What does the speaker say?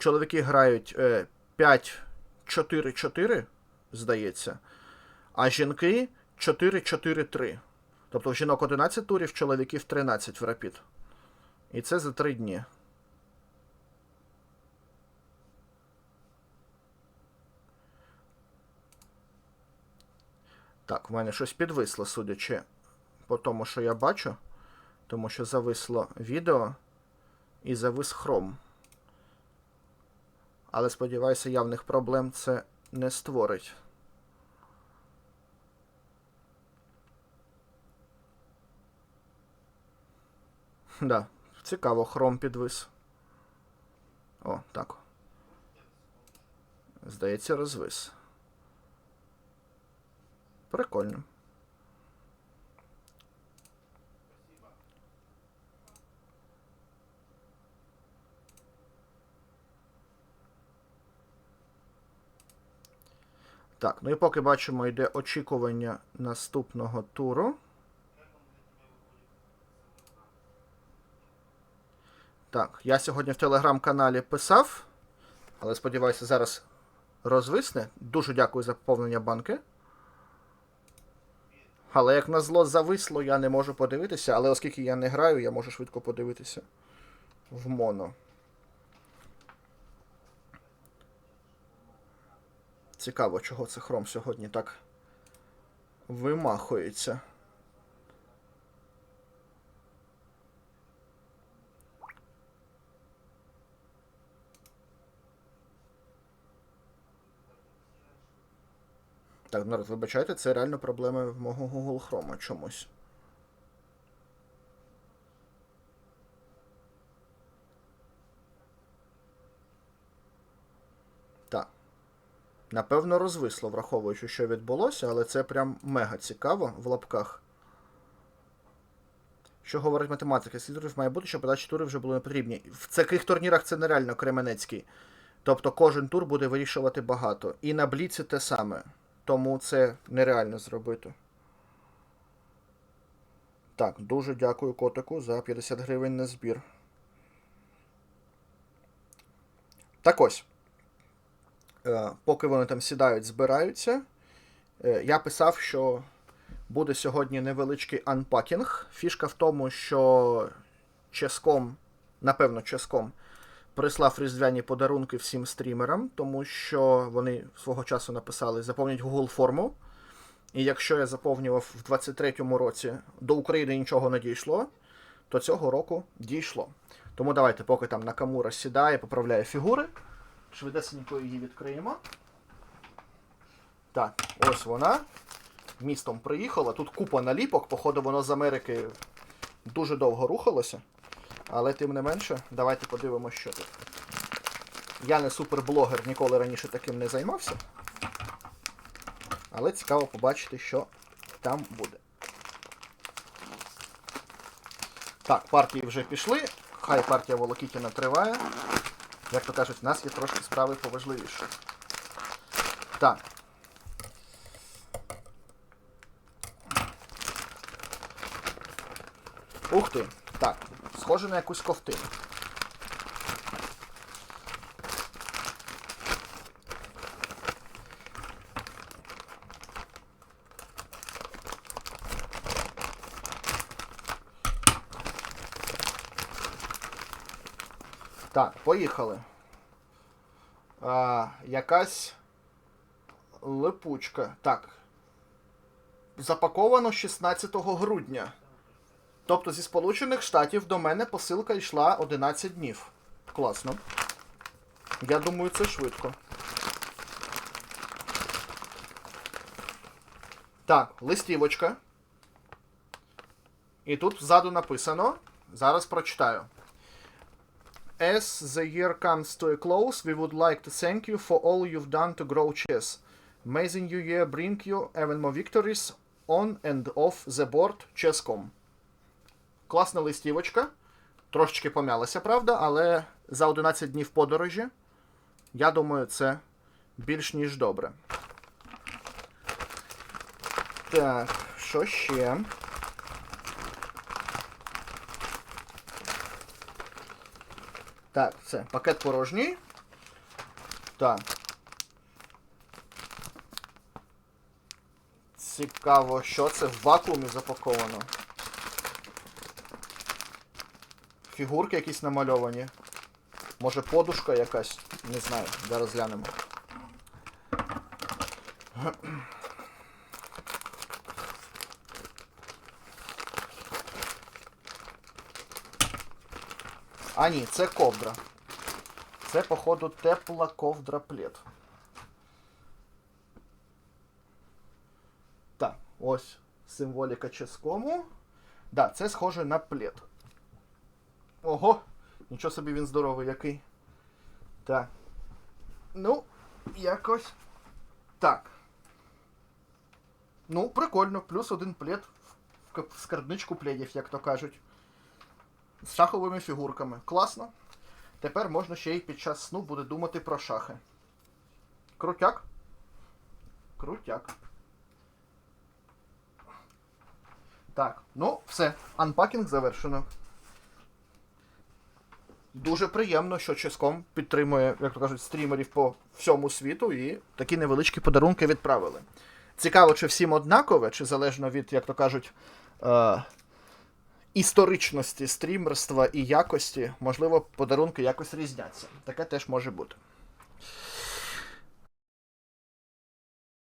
чоловіки грають е, 5-4-4, здається, а жінки 4-4-3. Тобто в жінок 11 турів, чоловіків 13 в рапід. І це за 3 дні. Так, в мене щось підвисло, судячи по тому, що я бачу. Тому що зависло відео і завис хром. Але сподіваюся, явних проблем це не створить. Да, цікаво, хром підвис. О, так. Здається, розвис. Прикольно. Так, ну і поки бачимо, йде очікування наступного туру. Так, я сьогодні в телеграм-каналі писав, але сподіваюся, зараз розвисне. Дуже дякую за поповнення банки. Але як на зло зависло, я не можу подивитися, але оскільки я не граю, я можу швидко подивитися в моно. Цікаво, чого це хром сьогодні так вимахується. Так, народ, вибачайте, це реально проблеми в мого Google Chrome чомусь. Так. Напевно, розвисло, враховуючи, що відбулося, але це прям мега цікаво в лапках. Що говорить математика? Турів має бути, щоб подачі турів вже були не потрібні. В таких турнірах це нереально Кременецький. Тобто кожен тур буде вирішувати багато. І на Бліці те саме. Тому це нереально зробити. Так, дуже дякую котику за 50 гривень на збір. Так ось. Е, поки вони там сідають, збираються. Е, я писав, що буде сьогодні невеличкий анпакінг. Фішка в тому, що ческом, напевно, ческом прислав різдвяні подарунки всім стрімерам, тому що вони свого часу написали заповніть Google форму. І якщо я заповнював в 23-му році до України нічого не дійшло, то цього року дійшло. Тому давайте, поки там Накамура сідає, поправляє фігури. Швидесенько її відкриємо. Так, ось вона. Містом приїхала. Тут купа наліпок, походу, воно з Америки дуже довго рухалося. Але тим не менше, давайте подивимося, що тут. Я не суперблогер, ніколи раніше таким не займався. Але цікаво побачити, що там буде. Так, партії вже пішли. Хай партія Волокітіна триває. Як то кажуть, у нас є трошки справи поважливіші. Так. Ух ти. Так, схоже на якусь ковтину. Так, поїхали. А, якась липучка. Так. Запаковано 16 грудня. Тобто зі Сполучених Штатів до мене посилка йшла 11 днів. Класно. Я думаю, це швидко. Так, листівочка. І тут ззаду написано. Зараз прочитаю. As the year comes to a close, we would like to thank you for all you've done to grow chess. May the new year bring you even more victories on and off the board chess.com. Класна листівочка. Трошечки пом'ялася, правда, але за 11 днів подорожі, я думаю, це більш ніж добре. Так, що ще? Так, все, пакет порожній. Так. Цікаво, що це в вакуумі запаковано. Фігурки якісь намальовані. Може подушка якась? Не знаю, зараз глянемо. А ні, це ковдра. Це, походу, тепла ковдра плед. Так, ось символіка ческому. Да, це схоже на плед. Ого! Нічого собі він здоровий який. Так. Ну, якось. Так. Ну, прикольно. Плюс один плед в скарбничку пледів, як то кажуть. З шаховими фігурками. Класно. Тепер можна ще й під час сну буде думати про шахи. Крутяк. Крутяк. Так, ну, все. Анпакінг завершено. Дуже приємно, що Ческом підтримує, як то кажуть, стрімерів по всьому світу і такі невеличкі подарунки відправили. Цікаво, чи всім однакове, чи залежно від, як то кажуть, е- історичності стрімерства і якості, можливо, подарунки якось різняться. Таке теж може бути.